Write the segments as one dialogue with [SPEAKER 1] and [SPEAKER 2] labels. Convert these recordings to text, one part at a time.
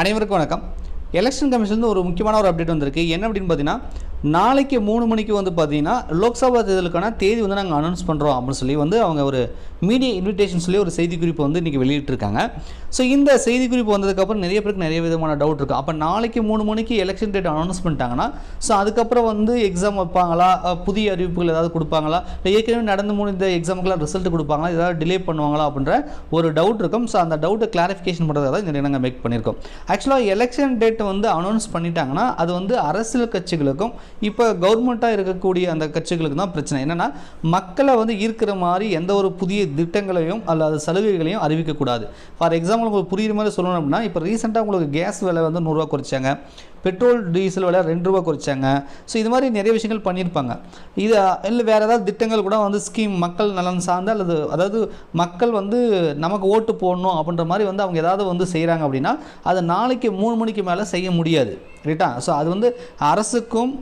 [SPEAKER 1] அனைவருக்கும் வணக்கம். Election commission ஒரு முக்கியமான ஒரு அப்டேட் வந்திருக்கு. என்ன அப்படின்னு பார்த்தீங்கன்னா நாளைக்கு மூணு மணிக்கு வந்து பார்த்தீங்கன்னா லோக்சபா தேர்தலுக்கான தேதி வந்து நாங்கள் அனௌன்ஸ் பண்ணுறோம் அப்படின்னு சொல்லி வந்து அவங்க ஒரு மீடியா இன்விடேஷன் சொல்லி ஒரு செய்திக்குறிப்பு வந்து இன்றைக்கி வெளியிட்டிருக்காங்க. ஸோ இந்த செய்திக்குறிப்பு வந்ததுக்கப்புறம் நிறைய பேருக்கு நிறைய விதமான டவுட் இருக்கும் அப்போ நாளைக்கு மூணு மணிக்கு எலெக்ஷன் டேட் அனௌன்ஸ் பண்ணிட்டாங்கன்னா ஸோ அதுக்கப்புறம் வந்து எக்ஸாம் வைப்பாங்களா? புதிய அறிவிப்புகள் ஏதாவது கொடுப்பாங்களா? இல்லை ஏற்கனவே நடந்து முடிந்த எக்ஸாமுக்குலாம் ரிசல்ட் கொடுப்பாங்களா? ஏதாவது டிலே பண்ணுவாங்களா அப்படின்ற ஒரு டவுட் இருக்கும். ஸோ அந்த டவுட்டை கிளாரிஃபிகேஷன் பண்ணுறதாக தான் இந்த நாங்கள் மேக் பண்ணியிருக்கோம். ஆக்சுவலாக எலெக்ஷன் டேட் வந்து அனௌன்ஸ் பண்ணிட்டாங்கன்னா அது வந்து அரசியல் கட்சிகளுக்கும் இப்போ கவர்மெண்ட்டாக இருக்கக்கூடிய அந்த கட்சிகளுக்கு தான் பிரச்சனை. என்னென்னா மக்களை வந்து ஈர்க்கிற மாதிரி எந்த ஒரு புதிய திட்டங்களையும் அல்லது சலுகைகளையும் அறிவிக்கக்கூடாது ஃபார் எக்ஸாம்பிள் உங்களுக்கு புரியுற மாதிரி சொல்லணும் அப்படின்னா இப்போ ரீசெண்டாக உங்களுக்கு கேஸ் விலை வந்து நூறுரூவா குறைச்சாங்க. பெட்ரோல் டீசல் விலை ரெண்டு ரூபா குறைச்சாங்க. ஸோ இது மாதிரி நிறைய விஷயங்கள் பண்ணியிருப்பாங்க. இது இல்லை வேறு ஏதாவது திட்டங்கள் கூட வந்து ஸ்கீம் மக்கள் நலன் சார்ந்த அல்லது அதாவது மக்கள் வந்து நமக்கு ஓட்டு போடணும் அப்படின்ற மாதிரி வந்து அவங்க ஏதாவது வந்து செய்கிறாங்க அப்படின்னா அதை நாளைக்கு மூணு மணிக்கு மேலே செய்ய முடியாது. ரைட்டா ஸோ அது வந்து அரசுக்கும்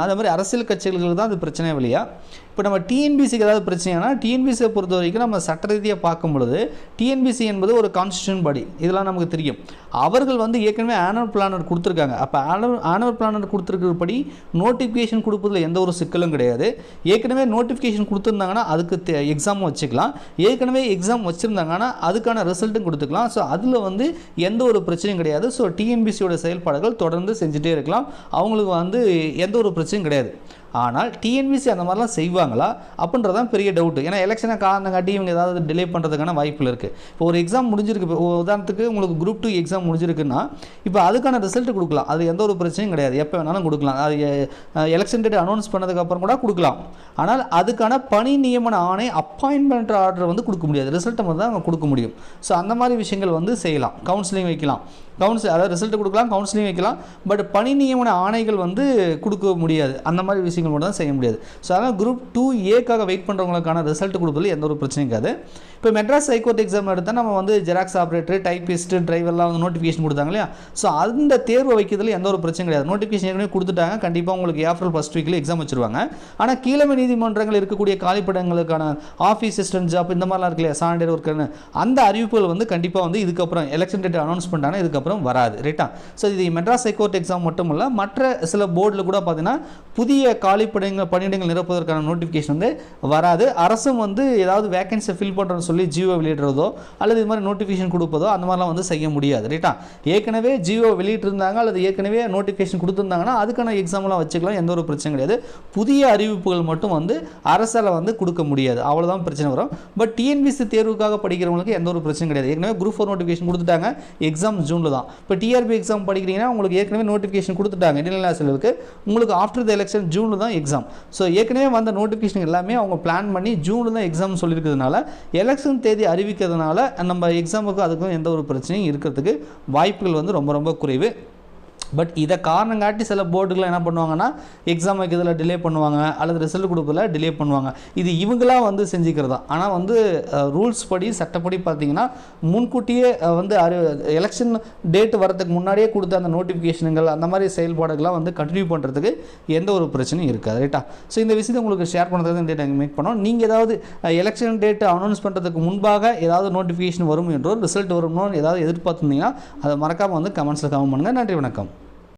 [SPEAKER 1] அதே மாதிரி அரசியல் கட்சிகளுக்கு தான் அது பிரச்சனை வழியா இப்போ நம்ம டிஎன்பிசிக்கு ஏதாவது பிரச்சனைனா டிஎன்பிசியை பொறுத்த வரைக்கும் நம்ம சட்ட ரீதியாக பார்க்கும் பொழுது டிஎன்பிசி என்பது ஒரு கான்ஸ்டியூஷன் பாடி இதெல்லாம் நமக்கு தெரியும். அவர்கள் வந்து ஏற்கனவே ஆனுவல் பிளானர் கொடுத்துருக்காங்க. அப்போ ஆனுவல் ஆனுவல் பிளானர் கொடுத்துருக்கிறபடி நோட்டிஃபிகேஷன் கொடுப்பதில் எந்த ஒரு சிக்கலும் கிடையாது. ஏற்கனவே நோட்டிஃபிகேஷன் கொடுத்துருந்தாங்கன்னா அதுக்கு எக்ஸாமும் வச்சுக்கலாம். ஏற்கனவே எக்ஸாம் வச்சுருந்தாங்கன்னா அதுக்கான ரிசல்ட்டும் கொடுத்துக்கலாம். ஸோ அதில் வந்து எந்த ஒரு பிரச்சனையும் கிடையாது. ஸோ டிஎன்பிசியோட செயல்பாடுகள் தொடர்ந்து செஞ்சுட்டே இருக்கலாம். அவங்களுக்கு வந்து எந்த ஒரு பிரச்சனையும் கிடையாது. ஆனால் டிஎன்பிசி அந்த மாதிரிலாம் செய்வாங்களா? அப்படின்றது தான் பெரிய டவுட்டு ஏன்னா எலெக்ஷனை காரணங்காட்டி இவங்க ஏதாவது டிலே பண்ணுறதுக்கான வாய்ப்புகள் இருக்குது இப்போ ஒரு எக்ஸாம் முடிஞ்சிருக்கு. இப்போ உதாரணத்துக்கு உங்களுக்கு குரூப் டூ எக்ஸாம் முடிஞ்சிருக்குன்னா இப்போ அதுக்கான ரிசல்ட் கொடுக்கலாம். அது எந்த ஒரு பிரச்சனையும் கிடையாது. எப்போ வேணாலும் கொடுக்கலாம். அது எலெக்ஷன் டேட் அனௌன்ஸ் பண்ணதுக்கப்புறம் கூட கொடுக்கலாம். ஆனால் அதுக்கான பணி நியமன ஆணை அப்பாயின்மெண்ட் ஆர்டர் வந்து கொடுக்க முடியாது. ரிசல்ட்டை மட்டும் தான் அவங்க கொடுக்க முடியும். ஸோ அந்த மாதிரி விஷயங்கள் வந்து செய்யலாம். கவுன்சிலிங் வைக்கலாம். கவுன்சில் அதாவது ரிசல்ட் கொடுக்கலாம் கவுன்சிலிங் வைக்கலாம். பட் பணி நியமன ஆணைகள் வந்து கொடுக்க முடியாது. அந்த மாதிரி விஷயங்கள் மட்டும் தான் செய்ய முடியாது. ஸோ அதனால் குரூப் டூ ஏக்காக வெயிட் பண்ணுறவங்களுக்கான ரிசல்ட் கொடுப்பதில் எந்த ஒரு பிரச்சனையும் இருக்காது. இப்போ மெட்ராஸ் ஹைகோர்ட் எக்ஸாம் எடுத்தால் நம்ம வந்து ஜெராக்ஸ் ஆப்ரேட்டர் டைப்பிஸ்ட்டு டிரைவர்லாம் வந்து நோட்டிஃபிகேஷன் கொடுத்தாங்க இல்லையா? ஸோ அந்த தேர்வு வைக்கிறதுல எந்த ஒரு பிரச்சனையும் கிடையாது. நோட்டிஃபிகேஷன் ஏற்கனவே கொடுத்துட்டாங்க. கண்டிப்பாக உங்களுக்கு ஏப்ரல் ஃபஸ்ட் வீக்கில் எக்ஸாம் வச்சுருவாங்க. ஆனால் கீழமை நீதிமன்றங்கள் இருக்கக்கூடிய காலிப்படங்களுக்கான ஆஃபீஸ் அசிஸ்டன்ட் ஜாப் இந்த மாதிரிலாம் இருக்கு இல்லையா? சானிடர் ஒர்க்கர்னு அந்த அறிவிப்புகள் வந்து கண்டிப்பாக வந்து இதுக்கப்புறம் எலெக்ஷன் டேட் அனௌன்ஸ் பண்ணிட்டாங்கன்னா இதுக்கப்புறம் வராது ரைட்டா ஸோ இது மெட்ராஸ் ஹைகோர்ட் எக்ஸாம் மட்டும் இல்லை மற்ற சில போர்டில் கூட பார்த்தீங்கன்னா புதிய காலிப்படங்கள் பணியிடங்கள் நிரப்புவதற்கான நோட்டிஃபிகேஷன் வந்து வராது. அரசும் வந்து ஏதாவது வேகன்சியை ஃபில் பண்ணுறோன்னு சொல்லி ஜியோ வெளியிடுறதோ அல்லது இது மாதிரி நோட்டிஃபிகேஷன் கொடுப்பதோ அந்த மாதிரிலாம் வந்து செய்ய முடியாது ரைட்டா ஏற்கனவே ஜியோ வெளியிட்டிருந்தாங்க அல்லது ஏற்கனவே நோட்டிஃபிகேஷன் கொடுத்துருந்தாங்கன்னா அதுக்கான எக்ஸாம்லாம் வச்சுக்கலாம் எந்த ஒரு பிரச்சனை கிடையாது. புதிய அறிவிப்புகள் மட்டும் வந்து அரசால் வந்து கொடுக்க முடியாது. அவ்வளோதான் பிரச்சனை வரும். பட் டிஎன்பிசி தேர்வுக்காக படிக்கிறவங்களுக்கு எந்த ஒரு பிரச்சனையும் கிடையாது. ஏற்கனவே குரூப் ஃபோர் நோட்டிஃபிகேஷன் கொடுத்துட்டாங்க. எக்ஸாம் ஜூனில் தான். இப்போ டிஆர்பி எக்ஸாம் படிக்கிறீங்கன்னா உங்களுக்கு ஏற்கனவே நோட்டிஃபிகேஷன் கொடுத்துட்டாங்க. இடைநிலை செலவுக்கு உங்களுக்கு ஆஃப்டர் த எலெக்ஷன் ஜூனில் தான் எக்ஸாம் ஸோ ஏற்கனவே வந்த நோட்டிஃபிகேஷன் எல்லாமே அவங்க பிளான் பண்ணி ஜூனில் தான் எக்ஸாம் சொல்லியிருக்கிறதுனால எலெக்ஷன் தேதி அறிவிக்கிறதுனால நம்ம எக்ஸாமுக்கும் அதுக்கும் எந்த ஒரு பிரச்சனையும் இருக்கிறதுக்கு வாய்ப்புகள் வந்து ரொம்ப ரொம்ப குறைவு. பட் இதை காரணம் காட்டி சில போர்டுகளை என்ன பண்ணுவாங்கன்னா எக்ஸாம் வைக்கிறதுல டிலே பண்ணுவாங்க அல்லது ரிசல்ட் கொடுக்கறதுல டிலே பண்ணுவாங்க. இது இவங்களாம் வந்து செஞ்சுக்கிறதா? ஆனால் வந்து ரூல்ஸ் படி சட்டப்படி பார்த்தீங்கன்னா முன்கூட்டியே வந்து அறி எலெக்ஷன் டேட் வரதுக்கு முன்னாடியே கொடுத்த அந்த நோட்டிஃபிகேஷனுங்கள் அந்த மாதிரி செயல்பாடுகள்லாம் வந்து கண்டினியூ பண்ணுறதுக்கு எந்த ஒரு பிரச்சனையும் இருக்காது ரைட்டா ஸோ இந்த விஷயத்தை உங்களுக்கு ஷேர் பண்ணுறது இந்த டேட் மேக் பண்ணோம். நீங்கள் ஏதாவது எலெக்ஷன் டேட் அனௌன்ஸ் பண்ணுறதுக்கு முன்பாக ஏதாவது நோட்டிஃபிகேஷன் வரும் என்றோ ரிசல்ட் வரும்னு ஏதாவது எதிர்பார்த்துருந்தீங்கன்னா அதை மறக்காமல் வந்து கமெண்ட்ஸில் கமெண்ட் பண்ணுங்கள் நன்றி வணக்கம்.